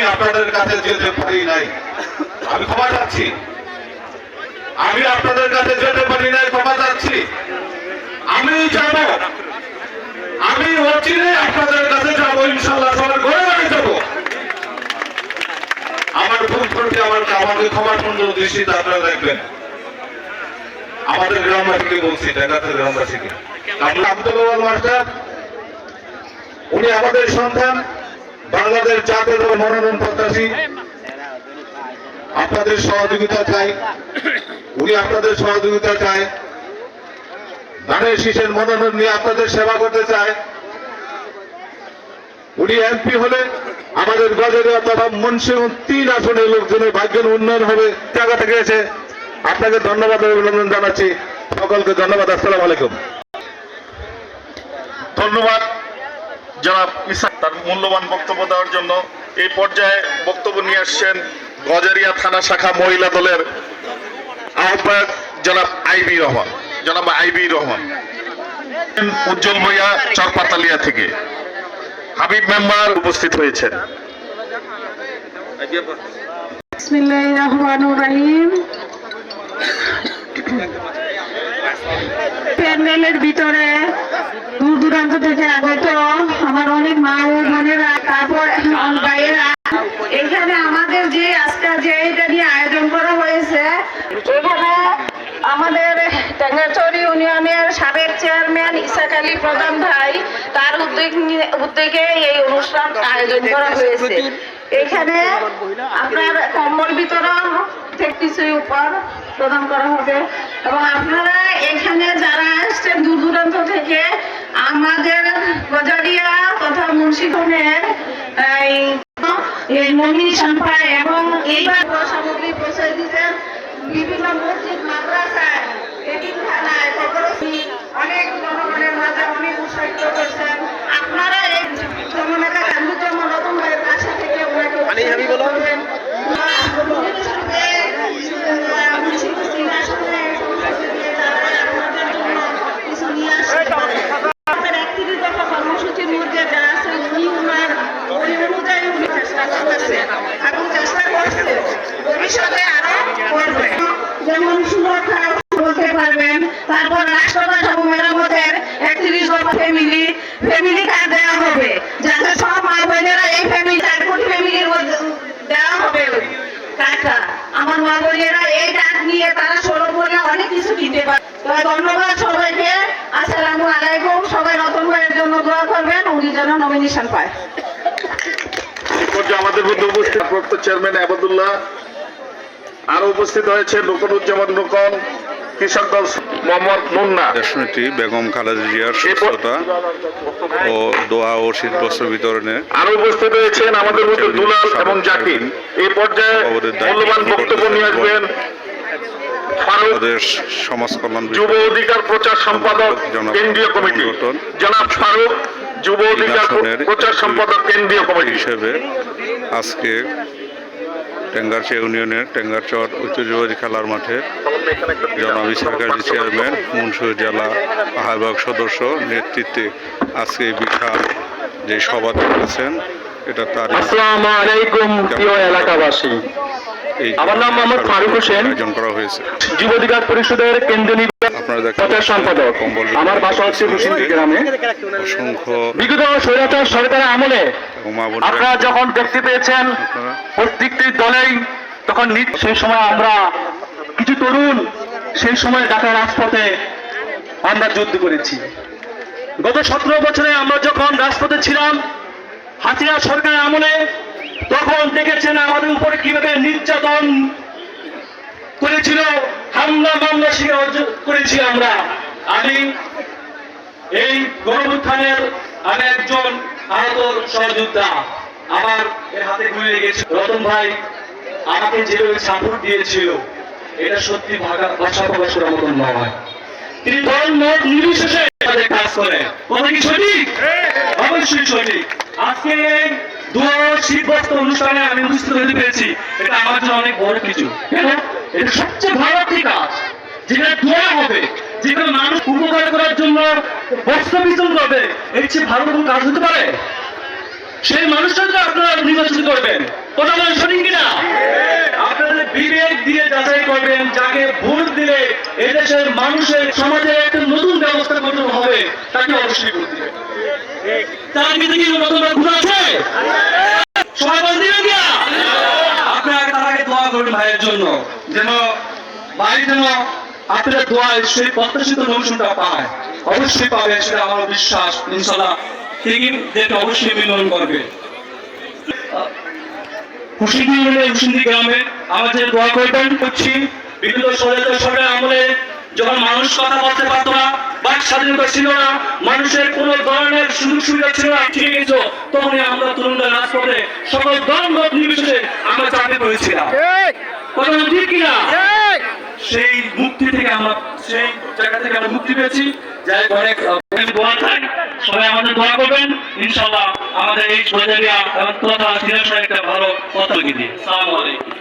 আমি আপনাদের কাছে যেতে পারি নাই। আমি ক্ষমা চাচ্ছি। আমি আপনাদের কাছে যেতে পারি নাই, ক্ষমা চাচ্ছি। আমি যাব। আমি অচিরে আপনাদের কাছে যাব ইনশাল্লাহ সবার ঘরে বাড়ি যাব। আমার ভুল করতে আমার আমাকে ক্ষমা সুন্দর দৃষ্টিতে আপনারা দেখবেন। আমাদের গ্রামবাসীকে বলছি ঢাকাতে গ্রামবাসীকে। আব্দুল মাস্টার, উনি আমাদের সন্তান। বাংলাদেশ জাতীয় দল মনোনয়ন প্রত্যাশী। আপনাদের সহযোগিতা চাই। উনি আপনাদের সহযোগিতা চায়। ধানের শীষের মনোনয়ন নিয়ে আপনাদের সেবা করতে চায়। উনি এমপি হলে আমাদের গজরিয়া তথা মুন্সিগঞ্জ তিন আসনের লোকজনের ভাগ্যের উন্নয়ন হবে। জায়গা থেকে এসে আপনাকে ধন্যবাদ অভিনন্দন জানাচ্ছি। সকলকে ধন্যবাদ। আসসালাম আলাইকুম। ধন্যবাদ। ইসা তার মূল্যবান বক্তব্য দেওয়ার জন্য এই পর্যায়ে বক্তব্য নিয়ে আসছেন গজারিয়া থানা শাখা মহিলা দলের আহ্বায়ক জনাব আইবি রহমান। জনাব আইবি রহমান। উজ্জ্বল ভইয়া চরপাতালিয়া থেকে। হাবিব মেম্বার উপস্থিত হয়েছেন। প্যান্ডেলের ভিতরে দূর দূরান্ত থেকে আগত তারপর ভাইয়েরা, এখানে আমাদের যে আজকে যে এটা নিয়ে আয়োজন করা হয়েছে, এখানে আমাদের ইউনিয়নের সাবেক চেয়ারম্যান ইসাক আলী প্রধান ভাই, তার উদ্যোগ উদ্যোগে এই অনুষ্ঠান আয়োজন করা হয়েছে। এখানে আপনার কম্বল বিতরণ থেকে কিছুই প্রদান করা হবে। এবং আপনারা এখানে যারা আসছেন দূর দূরান্ত থেকে আমাদের গজারিয়া তথা মুন্সিগঞ্জের এই নমিনেশন এবং এইবার সামগ্রী পৌঁছে দিতেন বিভিন্ন মসজিদ মাদ্রাসায় অনেক জনগণের মাঝে অনেক উৎসাহিত করছেন আপনারা এই জননেতা কান্দুজ্জামান রতন ভাইয়ের পাশে থেকে ওনাকে উৎসাহিত করবেন। কিছু নিয়ে আসবেন। আমাদের একত্রিশ দফা কর্মসূচির মধ্যে যা আছে উনি ওনার ওই অনুযায়ী উনি চেষ্টা করতেছেন এবং চেষ্টা করছে ভবিষ্যতে আরও করবে যেমন সুরক্ষা বলতে পারবেন তারপর রাষ্ট্রভাষা এবং মেরামতের একত্রিশ দফা ফ্যামিলি ফ্যামিলি কার্ড দেওয়া হবে। যাতে সব মা বোনেরা এই ফ্যামিলি চার কোটি ফ্যামিলির দেওয়া হবে। কার্ডটা আমার মা বোনেরা এই কার্ড নিয়ে তারা সরব বলে অনেক কিছু কিনতে পারে। ধন্যবাদ সবাইকে। আসসালামু আলাইকুম। সবাই ভাইয়ের জন্য দোয়া করবেন। উনি যেন নমিনেশন পায়। আমাদের মধ্যে উপস্থিত চেয়ারম্যান আবাদুল্লাহ। আরও উপস্থিত হয়েছে রুকনুজ্জামান রুকন, কৃষক দল মোহাম্মদ মুন্না। দেশনেত্রী বেগম খালেদা জিয়ার সুস্থতা ও দোয়া ও শীতবস্ত্র বিতরণে আরও উপস্থিত হয়েছেন আমাদের মধ্যে দুলাল এবং জাকির। এই পর্যায়ে মূল্যবান বক্তব্য নিয়ে আসবেন সমাজ কল্যাণ যুব অধিকার প্রচার সম্পাদক কেন্দ্রীয় কমিটি। জনাব ফারুক যুব অধিকার প্রচার সম্পাদক কেন্দ্রীয় কমিটি। হিসেবে আজকে টেঙ্গারচা ইউনিয়নের টেঙ্গারচর ঐতিহ্যবাহী খেলার মাঠে জনাবি সরকারি চেয়ারম্যান মুন্সিগঞ্জ জেলা আহ্বায়ক সদস্য নেতৃত্বে আজকে বিশাল যে সভা দেখেছেন এটা তার আসসালামু আলাইকুম প্রিয় এলাকাবাসী। আমার নাম মোহাম্মদ ফারুক হোসেন। আয়োজন করা হয়েছে। যুব অধিকার পরিষদের কেন্দ্রীয় প্রচার সম্পাদক। আমার বাসা হচ্ছে গ্রামে। অসংখ্য বিগত স্বৈরাচার সরকারের আমলে আপনারা যখন দেখতে পেয়েছেন প্রত্যেকটি দলেই তখন সেই সময় আমরা কিছু তরুণ সেই সময় ঢাকা রাজপথে আমরা যুদ্ধ করেছি। গত সতেরো বছরে আমরা যখন রাজপথে ছিলাম হাসিনা সরকারের আমলে তখন দেখেছেন আমাদের উপরে কীভাবে নির্যাতন করেছিল হামলা মামলা শিকার করেছি আমরা। আমি এই গণমুত্থানের আমি একজন আহত সহযোদ্ধা আমার এর হাতে গুলি লেগেছে রতন ভাই আমাকে যেভাবে সাপোর্ট দিয়েছিল এটা সত্যি ভাষা প্রকাশ করার মতন নয়। তিনি দল মত নির্বিশেষে তাদের কাজ করে। কথা কি সঠিক? অবশ্যই সঠিক। আজকে অনুষ্ঠানে আমি উপস্থিত হতে পেরেছি। এটা আমার জন্য অনেক বড় কিছু। কেন? এটা সবচেয়ে ভালো একটি কাজ। যেখানে দোয়া হবে। যেখানে মানুষ উপকার করার জন্য বস্ত্র করবে, এর চেয়ে ভালো কোনো কাজ হতে পারে? সেই মানুষটাকে আপনারা নির্বাচন করবেন। কথা বলেন সঠিক কিনা? আপনাদের বিবেক দিয়ে যাচাই করবেন, যাকে ভোট দিলে এদেশের মানুষের সমাজের একটা নতুন ব্যবস্থা গঠন হবে, তাকে অবশ্যই ভোট দিবেন। তার ভিতরে কি নতুন ঘুরে আছে? সবাই বল দিবেন কিনা আপনারা তার আগে দোয়া করবেন ভাইয়ের জন্য, যেন বাড়ি যেন আপনাদের দোয়ায় সেই প্রত্যাশিত নৌসুনটা পায়। অবশ্যই পাবে সেটা আমার বিশ্বাস ইনশাল্লাহ অবশ্যই করবে। হুসিন্দি ইউনিয়নের হুসিন্দি গ্রামে আমাদের দোয়া করবেন করছি বিভিন্ন সরকার আমলে যখন মানুষ কথা বলতে পারতো না বাক স্বাধীনতা ছিল না মানুষের কোন ধরনের সুযোগ সুবিধা ছিল না ঠিক গেছো তখনই আমরা তরুণরা রাজপথে সকল ধর্মগত নির্বিশেষে আমরা চাকরি করেছিলাম। কথা ঠিক কিনা? সেই মুক্তি থেকে আমরা সেই জায়গা থেকে আমরা মুক্তি পেয়েছি। যাই অনেক দোয়া থাক। সবাই আমাদের দোয়া করবেন। ইনশাল্লাহ আমাদের এই সোজারিয়া এবং তথা একটা ভালো কথা দিয়ে সালামালাইকুম